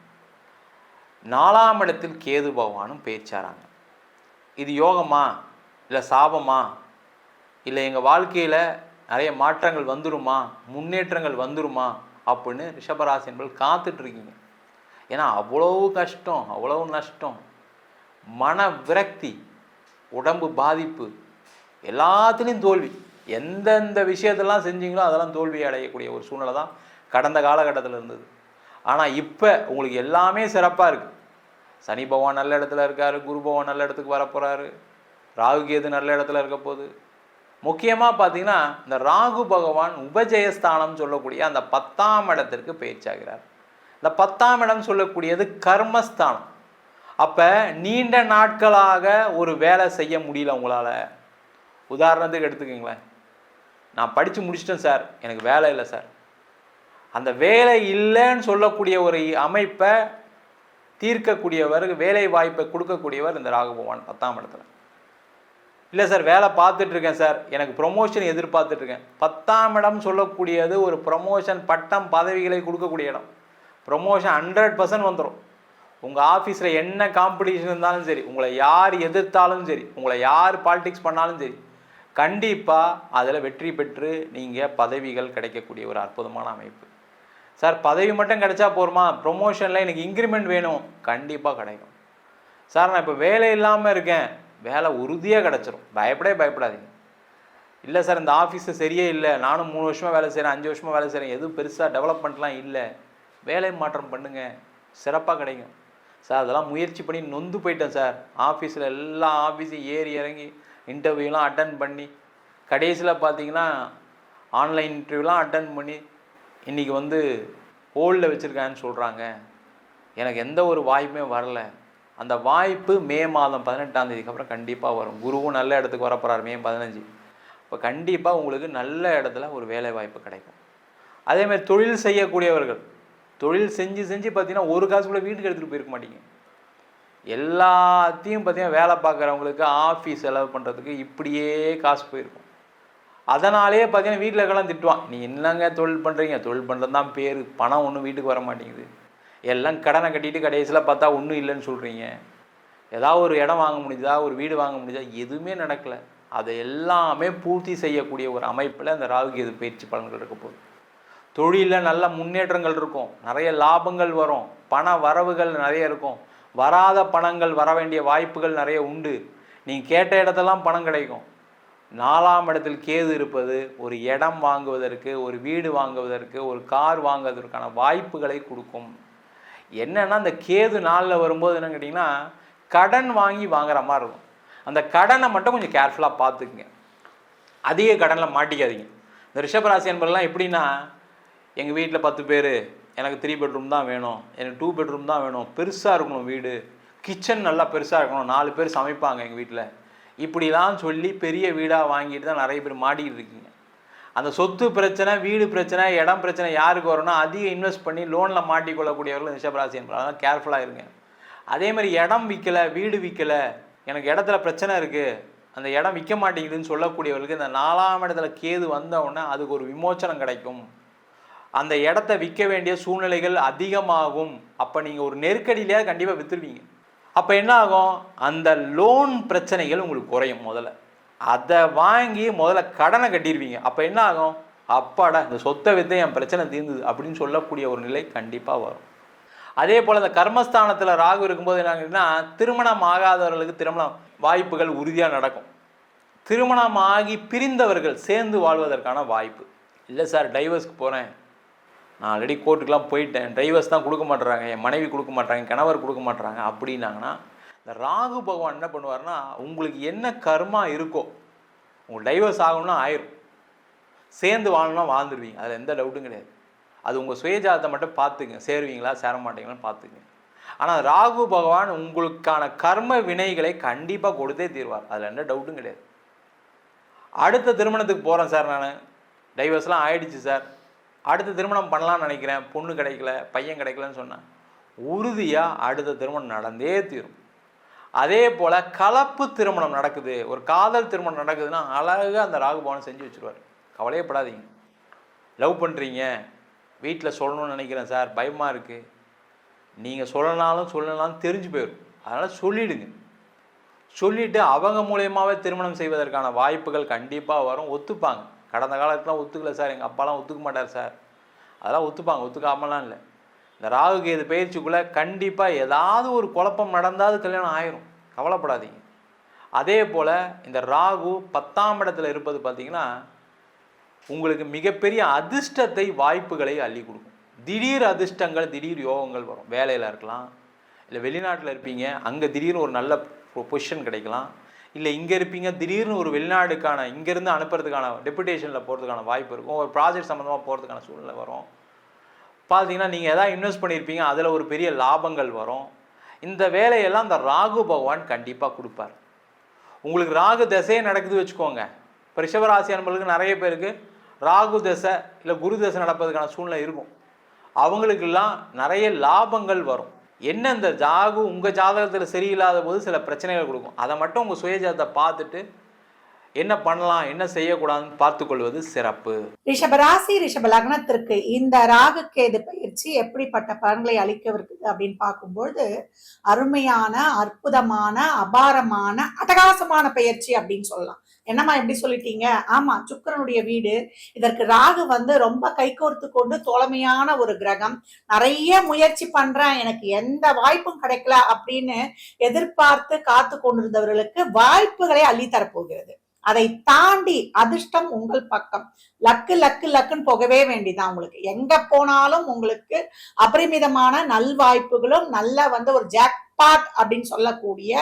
நாலாம் இடத்தில் கேது பகவானும் பேச்சாராங்க. இது யோகமா? இல்லை சாபமா? இல்லை எங்கள் வாழ்க்கையில் நிறைய மாற்றங்கள் வந்துருமா? முன்னேற்றங்கள் வந்துருமா? அப்படின்னு ரிஷபராசி என்பர்கள் காத்துட்டு ஏன்னா அவ்வளவு கஷ்டம் அவ்வளவு நஷ்டம் மன விரக்தி உடம்பு பாதிப்பு எல்லாத்துலேயும் தோல்வி. எந்தெந்த விஷயத்தெல்லாம் செஞ்சீங்களோ அதெல்லாம் தோல்வி அடையக்கூடிய ஒரு சூழ்நிலை தான் கடந்த காலகட்டத்தில் இருந்தது. ஆனால் இப்போ உங்களுக்கு எல்லாமே சிறப்பாக இருக்குது சனி பகவான் நல்ல இடத்துல இருக்காரு குரு பகவான் நல்ல இடத்துக்கு வரப்போகிறாரு ராகு கேது நல்ல இடத்துல இருக்க போகுது. முக்கியமாக பார்த்தீங்கன்னா இந்த ராகு பகவான் உபஜயஸ்தானம் சொல்லக்கூடிய அந்த பத்தாம் இடத்திற்கு பயிற்சியாகிறார். இந்த பத்தாம் இடம் சொல்லக்கூடியது கர்மஸ்தானம். அப்போ நீண்ட நாட்களாக ஒரு வேலை செய்ய முடியல உங்களால். உதாரணத்துக்கு எடுத்துக்கங்களேன். நான் படித்து முடிச்சிட்டேன் சார். எனக்கு வேலை இல்லை சார். அந்த வேலை இல்லைன்னு சொல்லக்கூடிய ஒரு அமைப்பை தீர்க்கக்கூடியவர் வேலை வாய்ப்பை கொடுக்கக்கூடியவர் இந்த ராகு பகவான் பத்தாம் இடத்துல. இல்லை சார் வேலை பார்த்துட்ருக்கேன் சார். எனக்கு ப்ரொமோஷன் எதிர்பார்த்துட்ருக்கேன். பத்தாம் இடம் சொல்லக்கூடியது ஒரு ப்ரொமோஷன் பட்டம் பதவிகளை கொடுக்கக்கூடிய இடம். ப்ரொமோஷன் ஹண்ட்ரட் பர்சன்ட் வந்துடும் உங்கள் ஆஃபீஸில் என்ன காம்படிஷன் இருந்தாலும் சரி உங்களை யார் எதிர்த்தாலும் சரி உங்களை யார் பாலிடிக்ஸ் பண்ணாலும் சரி கண்டிப்பாக அதில் வெற்றி பெற்று நீங்கள் பதவிகள் கிடைக்கக்கூடிய ஒரு அற்புதமான அமைப்பு. சார் பதவி மட்டும் கிடைச்சா போருமா? ப்ரொமோஷனில் எனக்கு இன்க்ரிமெண்ட் வேணும். கண்டிப்பாக கிடைக்கும். சார் நான் இப்போ வேலை இல்லாமல் இருக்கேன். வேலை உறுதியாக கிடச்சிரும். பயப்படவே பயப்படாதீங்க. இல்லை சார் இந்த ஆஃபீஸு சரியே இல்லை. நானும் மூணு வருஷமாக வேலை செய்கிறேன் அஞ்சு வருஷமாக வேலை செய்கிறேன் எதுவும் பெருசாக டெவலப்மெண்ட்லாம் இல்லை. வேலை மாற்றம் பண்ணுங்கள் சிறப்பாக கிடைக்கும். சார் அதெல்லாம் முயற்சி பண்ணி நொந்து போயிட்டேன் சார். ஆஃபீஸில் எல்லா ஆஃபீஸையும் ஏறி இறங்கி இன்டர்வியூலாம் அட்டன் பண்ணி கடைசியில் பார்த்தீங்கன்னா ஆன்லைன் இன்டர்வியூலாம் அட்டன் பண்ணி இன்றைக்கி வந்து ஹோல்டில் வச்சுருக்கான்னு சொல்கிறாங்க எனக்கு எந்த ஒரு வாய்ப்புமே வரல. அந்த வாய்ப்பு மே மாதம் பதினெட்டாம் தேதிக்கு அப்புறம் கண்டிப்பாக வரும். குருவும் நல்ல இடத்துக்கு வரப்போகிறார் மே பதினஞ்சு. இப்போ கண்டிப்பாக உங்களுக்கு நல்ல இடத்துல ஒரு வேலை வாய்ப்பு கிடைக்கும். அதேமாதிரி தொழில் செய்யக்கூடியவர்கள் தொழில் செஞ்சு செஞ்சு பார்த்தீங்கன்னா ஒரு காசு கூட வீட்டுக்கு எடுத்துகிட்டு போயிருக்க மாட்டீங்க. எல்லாத்தையும் பார்த்தீங்கன்னா வேலை பார்க்குறவங்களுக்கு ஆஃபீஸ் செலவு பண்ணுறதுக்கு இப்படியே காசு போயிருக்கும். அதனாலேயே பார்த்தீங்கன்னா வீட்டில் இருக்கலாம் திட்டுவான். நீ என்னங்க தொழில் பண்ணுறீங்க தொழில் பண்ணுறது தான் பேர். பணம் ஒன்றும் வீட்டுக்கு வர மாட்டேங்குது. எல்லாம் கடனை கட்டிட்டு கடைசியில் பார்த்தா ஒன்றும் இல்லைன்னு சொல்கிறீங்க ஏதாவது ஒரு இடம் வாங்க முடிஞ்சதா? ஒரு வீடு வாங்க முடிஞ்சதா? எதுவுமே நடக்கலை. அதை எல்லாமே பூர்த்தி செய்யக்கூடிய ஒரு அமைப்பில் அந்த ராகுகேது பயிற்சி பலன்கள் இருக்க போகுது. தொழிலில் நல்ல முன்னேற்றங்கள் இருக்கும். நிறைய லாபங்கள் வரும். பண வரவுகள் நிறைய இருக்கும். வராத பணங்கள் வர வேண்டிய வாய்ப்புகள் நிறைய உண்டு. நீங்கள் கேட்ட இடத்தெல்லாம் பணம் கிடைக்கும். நாலாம் இடத்தில் கேது இருப்பது ஒரு இடம் வாங்குவதற்கு ஒரு வீடு வாங்குவதற்கு ஒரு கார் வாங்குவதற்கான வாய்ப்புகளை கொடுக்கும். என்னென்னா அந்த கேது நாளில் வரும்போது என்ன கேட்டிங்கன்னா கடன் வாங்கி வாங்குற மாதிரி இருக்கும். அந்த கடனை மட்டும் கொஞ்சம் கேர்ஃபுல்லாக பார்த்துக்குங்க. அதிக கடனில் மாட்டிக்காதீங்க. இந்த ரிஷபராசி என்பதெல்லாம் எப்படின்னா எங்கள் வீட்டில் பத்து பேர் எனக்கு த்ரீ பெட்ரூம் தான் வேணும் எனக்கு டூ பெட்ரூம் தான் வேணும் பெருசாக இருக்கணும் வீடு கிச்சன் நல்லா பெருசாக இருக்கணும் நாலு பேர் சமைப்பாங்க எங்கள் வீட்டில் இப்படிலாம் சொல்லி பெரிய வீடாக வாங்கிட்டு தான் நிறைய பேர் மாட்டிக்கிட்டு இருக்கீங்க. அந்த சொத்து பிரச்சனை வீடு பிரச்சனை இடம் பிரச்சனை யாருக்கு வரும்னா அதிக இன்வெஸ்ட் பண்ணி லோனில் மாட்டிக்கொள்ளக்கூடியவர்கள் ரிஷபராசி என்பது அதனால் கேர்ஃபுல்லாக இருங்க. அதே மாதிரி இடம் விற்கலை வீடு விற்கலை எனக்கு இடத்துல பிரச்சனை இருக்குது அந்த இடம் விற்க மாட்டேங்குதுன்னு சொல்லக்கூடியவர்களுக்கு இந்த நாலாம் இடத்துல கேது வந்தவுடனே அதுக்கு ஒரு விமோச்சனம் கிடைக்கும். அந்த இடத்த விற்க வேண்டிய சூழ்நிலைகள் அதிகமாகும். அப்போ நீங்கள் ஒரு நெருக்கடியிலேயே கண்டிப்பாக விற்றுருவீங்க அப்போ என்ன ஆகும் அந்த லோன் பிரச்சனைகள் உங்களுக்கு குறையும் முதல்ல. அதை வாங்கி முதல்ல கடனை கட்டிடுவீங்க அப்போ என்ன ஆகும் அப்பாடா இந்த சொத்தை வித்து என் பிரச்சனை தீர்ந்துது அப்படின்னு சொல்லக்கூடிய ஒரு நிலை கண்டிப்பாக வரும். அதே போல் இந்த கர்மஸ்தானத்தில் ராகு இருக்கும்போது என்னங்கன்னா திருமணம் ஆகாதவர்களுக்கு திருமணம் வாய்ப்புகள் உறுதியாக நடக்கும். திருமணமாகி பிரிந்தவர்கள் சேர்ந்து வாழ்வதற்கான வாய்ப்பு. இல்லை சார் டைவர்ஸ்க்கு போகிறேன் நான் ஆல்ரெடி கோர்ட்டுக்கெலாம் போயிட்டேன். டைவர்ஸ் தான் கொடுக்க மாட்டுறாங்க என் மனைவி கொடுக்க மாட்டாங்க கணவர் கொடுக்க மாட்டுறாங்க அப்படின்னாங்கன்னா இந்த ராகு பகவான் என்ன பண்ணுவார்னா உங்களுக்கு என்ன கர்மா இருக்கோ உங்களுக்கு டைவர்ஸ் ஆகணும்னா ஆயிரும். சேர்ந்து வாழணும்னா வாழ்ந்துருவீங்க. அதில் எந்த டவுட்டும் கிடையாது. அது உங்கள் சுயஜாதத்தை மட்டும் பார்த்துங்க. சேருவீங்களா சேர மாட்டீங்களான்னு பார்த்துங்க. ஆனால் ராகு பகவான் உங்களுக்கான கர்ம வினைகளை கண்டிப்பாக கொடுத்தே தீர்வார். அதில் எந்த டவுட்டும் கிடையாது. அடுத்த திருமணத்துக்கு போகிறேன் சார் நான். டைவர்ஸ்லாம் ஆயிடுச்சு சார். அடுத்த திருமணம் பண்ணலான்னு நினைக்கிறேன். பொண்ணு கிடைக்கல பையன் கிடைக்கலன்னு சொன்னேன் உறுதியாக அடுத்த திருமணம் நடந்தே தீரும். அதே போல் கலப்பு திருமணம் நடக்குது. ஒரு காதல் திருமணம் நடக்குதுன்னா அழகாக அந்த ராகுபவனை செஞ்சு வச்சுருவார். கவலையப்படாதீங்க. லவ் பண்ணுறீங்க வீட்டில் சொல்லணும்னு நினைக்கிறேன் சார். பயமாக இருக்குது நீங்கள் சொல்லனாலும் சொல்லனாலும் தெரிஞ்சு போயிடும் அதனால் சொல்லிவிடுங்க சொல்லிவிட்டு அவங்க மூலயமாவே திருமணம் செய்வதற்கான வாய்ப்புகள் கண்டிப்பாக வரும். ஒத்துப்பாங்க. கடந்த காலத்துலாம் ஒத்துக்கலை சார். எங்கள் அப்பாலாம் ஒத்துக்க மாட்டார் சார். அதெல்லாம் ஒத்துப்பாங்க. ஒத்துக்காமலாம் இல்லை. இந்த ராகு கேது பயிற்சிக்குள்ளே கண்டிப்பாக ஏதாவது ஒரு குழப்பம் நடந்தாது கல்யாணம் ஆயிரும். கவலைப்படாதீங்க. அதே போல் இந்த ராகு பத்தாம் இடத்துல இருப்பது பார்த்தீங்கன்னா உங்களுக்கு மிகப்பெரிய அதிர்ஷ்டத்தை வாய்ப்புகளை அள்ளி கொடுக்கும். திடீர் அதிர்ஷ்டங்கள் திடீர் யோகங்கள் வரும். வேலையில் இருக்கலாம். இல்லை வெளிநாட்டில் இருப்பீங்க. அங்கே திடீர்னு ஒரு நல்ல பொசிஷன் கிடைக்கலாம். இல்லை இங்கே இருப்பீங்க திடீர்னு ஒரு வெளிநாடுக்கான இங்கேருந்து அனுப்புறதுக்கான டெபுடேஷனில் போகிறதுக்கான வாய்ப்பு இருக்கும். ஒரு ப்ராஜெக்ட் சம்மந்தமாக போகிறதுக்கான சூழ்நிலை வரும். பார்த்தீங்கன்னா நீங்கள் எதாவது இன்வெஸ்ட் பண்ணியிருப்பீங்க அதில் ஒரு பெரிய லாபங்கள் வரும். இந்த வேலையெல்லாம் இந்த ராகு பகவான் கண்டிப்பாக கொடுப்பார். உங்களுக்கு ராகு தசையே நடக்குது வச்சுக்கோங்க. இப்போ ரிஷபராசி அன்பர்களுக்கு நிறைய பேருக்கு ராகு தசை இல்லை குரு தசை நடப்பதுக்கான சூழ்நிலை இருக்கும். அவங்களுக்கெல்லாம் நிறைய லாபங்கள் வரும். என்ன இந்த ஜாகு உங்கள் ஜாதகத்தில் சரியில்லாத போது சில பிரச்சனைகள் கொடுக்கும். அதை மட்டும் உங்கள் சுயஜாதத்தை பார்த்துட்டு என்ன பண்ணலாம் என்ன செய்யக்கூடாதுன்னு பார்த்துக்கொள்வது சிறப்பு. ரிஷப ராசி ரிஷப லக்னத்திற்கு இந்த ராகு கேது பயிற்சி எப்படிப்பட்ட பலன்களை அளிக்கவிருக்குது அப்படின்னு பார்க்கும்பொழுது அருமையான அற்புதமான அபாரமான அட்டகாசமான பயிற்சி அப்படின்னு சொல்லலாம். என்னம்மா எப்படி சொல்லிட்டீங்க? ஆமா சுக்கரனுடைய வீடு. இதற்கு ராகு வந்து ரொம்ப கைகோர்த்து கொண்டு தோழமையான ஒரு கிரகம். நிறைய முயற்சி பண்றேன். எனக்கு எந்த வாய்ப்பும் கிடைக்கல அப்படின்னு எதிர்பார்த்து காத்து கொண்டிருந்தவர்களுக்கு வாய்ப்புகளை அள்ளித்தரப்போகிறது அதை தாண்டி அதிர்ஷ்டம் உங்கள் பக்கம். லக்கு லக்கு லக்குன்னு போகவே வேண்டிதான் உங்களுக்கு. எங்க போனாலும் உங்களுக்கு அபரிமிதமான நல்வாய்ப்புகளும் நல்ல வந்து ஒரு ஜாக்பாட் அப்படின்னு சொல்லக்கூடிய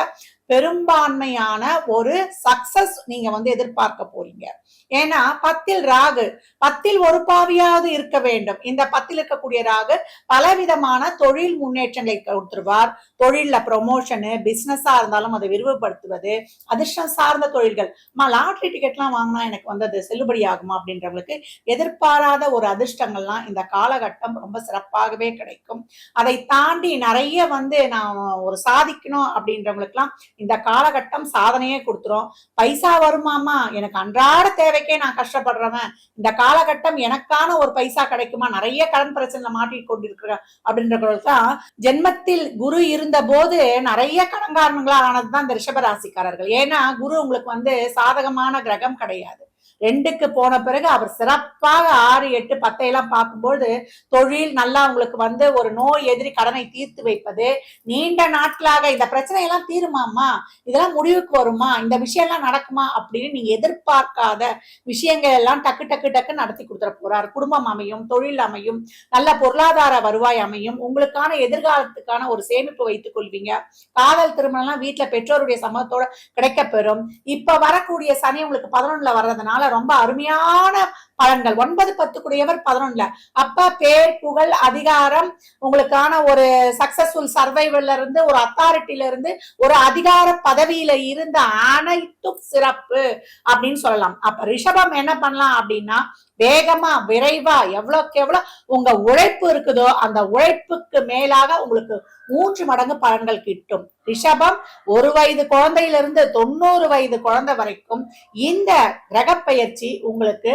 பெரும்பான்மையான ஒரு சக்சஸ் நீங்க வந்து எதிர்பார்க்க போறீங்க. ஏன்னா பத்தில் ராகு பத்தில் ஒரு பாவியாவது இருக்க வேண்டும். இந்த பத்தில் இருக்கக்கூடிய ராகு பலவிதமான தொழில் முன்னேற்றங்களை கொடுத்துருவார். தொழில்ல ப்ரொமோஷனு பிஸ்னஸா இருந்தாலும் அதை விரிவுபடுத்துவது அதிர்ஷ்டம் சார்ந்த தொழில்கள். மா லாட்ரி டிக்கெட்லாம் வாங்கினா எனக்கு வந்து அது செல்லுபடி ஆகுமா அப்படின்றவங்களுக்கு எதிர்பாராத ஒரு அதிர்ஷ்டங்கள்லாம் இந்த காலகட்டம் ரொம்ப சிறப்பாகவே கிடைக்கும். அதை தாண்டி நிறைய வந்து நான் ஒரு சாதிக்கணும் அப்படின்றவங்களுக்குலாம் இந்த காலகட்டம் சாதனையே கொடுத்துரும். பைசா வருமாமா எனக்கு அன்றாட தேவைக்கே நான் கஷ்டப்படுறவன். இந்த காலகட்டம் எனக்கான ஒரு பைசா கிடைக்குமா? நிறைய கடன் பிரச்சனை மாட்டி கொண்டிருக்கிற அப்படின்றவங்களுக்கு தான் ஜென்மத்தில் குரு இருந்து போது நிறைய கடன்காரணங்களா ஆனதுதான் இந்த ரிஷபராசிக்காரர்கள் ஏன்னா குரு உங்களுக்கு வந்து சாதகமான கிரகம் கிடையாது. ரெண்டுக்கு போன பிறகு அவர் சிறப்பாக ஆறு எட்டு பத்தையெல்லாம் பார்க்கும்போது தொழில் நல்லா உங்களுக்கு வந்து ஒரு நோய் எதிரி கடனை தீர்த்து வைப்பது நீண்ட நாட்களாக இந்த பிரச்சனை எல்லாம் தீருமாமா இதெல்லாம் முடிவுக்கு வருமா? இந்த விஷயம் எல்லாம் நடக்குமா? அப்படின்னு நீங்க எதிர்பார்க்காத விஷயங்கள் எல்லாம் டக்கு டக்கு டக்கு நடத்தி கொடுத்துட போறார். குடும்பம் அமையும் தொழில் அமையும் நல்ல பொருளாதார வருவாய் அமையும். உங்களுக்கான எதிர்காலத்துக்கான ஒரு சேமிப்பு வைத்துக் கொள்வீங்க. காதல் திருமணம்லாம் வீட்டுல பெற்றோருடைய சம்மதத்தோட கிடைக்கப்பெறும். இப்ப வரக்கூடிய சனி உங்களுக்கு பதினொன்னுல வர்றதுனால ரொம்ப அருமையான பலன்கள். ஒன்பது பத்துக்குடையவர் பதினொன்னுல. அப்ப பேர் புகழ் அதிகாரம் உங்களுக்கான ஒரு சக்சஸ்ஃபுல் சர்வைவல்ல இருந்து ஒரு அத்தாரிட்டில இருந்து ஒரு அதிகார பதவியில இருந்த அனைத்தும் சிறப்பு அப்படின்னு சொல்லலாம். அப்ப ரிஷபம் என்ன பண்ணலாம் அப்படின்னா வேகமா விரைவா எவ்வளவுக்கு எவ்வளவு உங்க உழைப்பு இருக்குதோ அந்த உழைப்புக்கு மேலாக உங்களுக்கு மூன்று மடங்கு பலன்கள் கிட்டும். ரிஷபம் ஒரு வயது குழந்தையிலிருந்து தொண்ணூறு வயது குழந்தை வரைக்கும் இந்த கிரகப்பெயர்ச்சி உங்களுக்கு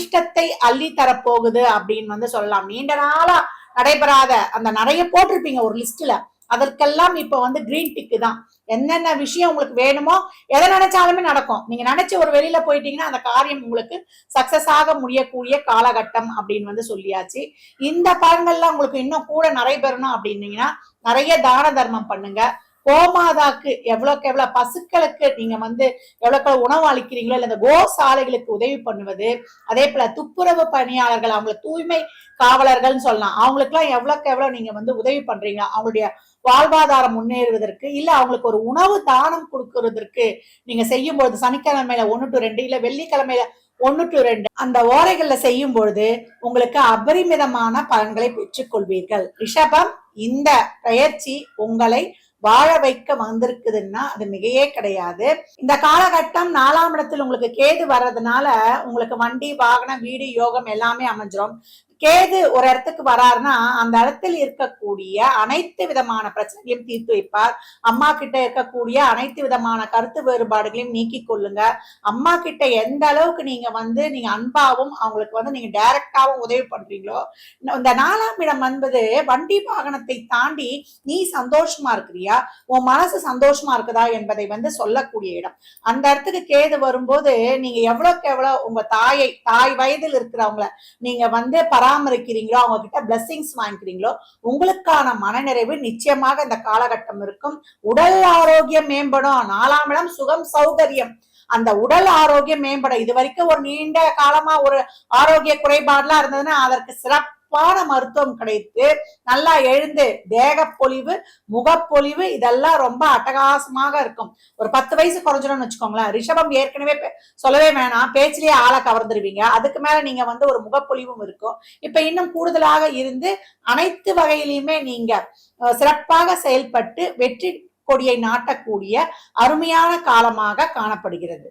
அதிர்ஷ்டத்தை அள்ளி தரப்போகுது அப்படின்னு வந்து சொல்லலாம். நீண்ட நாளா நடைபெறாத அந்த நிறைய போட்டிருப்பீங்க ஒரு லிஸ்ட்ல. அதற்கெல்லாம் இப்ப வந்து கிரீன் டிக்கு தான். என்னென்ன விஷயம் உங்களுக்கு வேணுமோ எதை நினைச்சாலுமே நடக்கும். நீங்க நினைச்சு ஒரு வெளியில போயிட்டீங்கன்னா அந்த காரியம் உங்களுக்கு சக்சஸ் ஆக முடியக்கூடிய காலகட்டம் அப்படின்னு வந்து சொல்லியாச்சு. இந்த பலன்கள்லாம் உங்களுக்கு இன்னும் கூட நடைபெறணும் அப்படின்னீங்கன்னா நிறைய தான தர்மம் பண்ணுங்க. கோமாதாக்கு எவ்வளோக்கு எவ்வளோ பசுக்களுக்கு நீங்க வந்து எவ்வளோக்கு உணவு அளிக்கிறீங்களோ இல்லை இந்த கோசாலைகளுக்கு உதவி பண்ணுவது அதே போல துப்புரவு பணியாளர்கள் அவங்கள தூய்மை காவலர்கள்னு சொல்லலாம். அவங்களுக்குலாம் எவ்வளோக்கு எவ்வளோ நீங்கள் நீங்க வந்து உதவி பண்றீங்க அவங்களுடைய வாழ்வாதாரம் முன்னேறுவதற்கு இல்லை அவங்களுக்கு ஒரு உணவு தானம் கொடுக்கறதற்கு நீங்க செய்யும்போது சனிக்கிழமையில ஒன்று டு ரெண்டு இல்லை வெள்ளிக்கிழமையில ஒன்று டு ரெண்டு அந்த ஓரைகளில் செய்யும் பொழுது உங்களுக்கு அபரிமிதமான பலன்களை பெற்றுக்கொள்வீர்கள். ரிஷபம் இந்த பயிற்சி உங்களை வாழ வைக்க வந்திருக்குதுன்னா அது மிகையே கிடையாது. இந்த காலகட்டம் நாலாம் இடத்தில் உங்களுக்கு கேது வர்றதுனால உங்களுக்கு வண்டி வாகனம் வீடு யோகம் எல்லாமே அமைஞ்சிரும். கேது ஒரு இடத்துக்கு வராருன்னா அந்த இடத்தில் இருக்கக்கூடிய அனைத்து விதமான பிரச்சனைகளையும் தீர்த்து வைப்பார். அம்மா கிட்ட இருக்கக்கூடிய அனைத்து விதமான கருத்து வேறுபாடுகளையும் நீக்கி கொள்ளுங்க. அம்மா கிட்ட எந்த அளவுக்கு நீங்க வந்து நீங்க அன்பாவும் அவங்களுக்கு வந்து நீங்க டைரக்டாவும் உதவி பண்றீங்களோ இந்த நாலாம் இடம் என்பது வண்டி வாகனத்தை தாண்டி நீ சந்தோஷமா இருக்கிறியா? உன் மனசு சந்தோஷமா இருக்குதா என்பதை வந்து சொல்லக்கூடிய இடம். அந்த இடத்துக்கு கேது வரும்போது நீங்க எவ்வளவுக்கு எவ்வளவு உங்க தாயை தாய் வயதில் இருக்கிறவங்கள நீங்க வந்து பராமரிக்கிறீங்களோ அவங்க கிட்ட பிளஸ்ஸிங்ஸ் வாங்கிக்கிறீங்களோ உங்களுக்கான மனநிறைவு நிச்சயமாக இந்த காலகட்டம் இருக்கும். உடல் ஆரோக்கியம் மேம்படும். நாலாம் இடம் சுகம் சௌகரியம். அந்த உடல் ஆரோக்கியம் மேம்படும். இது வரைக்கும் ஒரு நீண்ட காலமா ஒரு ஆரோக்கிய குறைபாடுலாம் இருந்ததுன்னா அதற்கு சிறப்பு சிறப்பான மருத்துவம் கிடைத்து நல்லா எழுந்து தேகப்பொலிவு முகப்பொலிவு இதெல்லாம் ரொம்ப அட்டகாசமாக இருக்கும். ஒரு பத்து வயசு குறைஞ்சிடும்னு வச்சுக்கோங்களேன். ரிஷபம் ஏற்கனவே பே- சொல்லவே வேணாம். பேச்சிலேயே ஆளை கவர்ந்துருவீங்க. அதுக்கு மேல நீங்க வந்து ஒரு முகப்பொலிவும் இருக்கும். இப்ப இன்னும் கூடுதலாக இருந்து அனைத்து வகையிலையுமே நீங்க சிறப்பாக செயல்பட்டு வெற்றி கொடியை நாட்டக்கூடிய அருமையான காலமாக காணப்படுகிறது.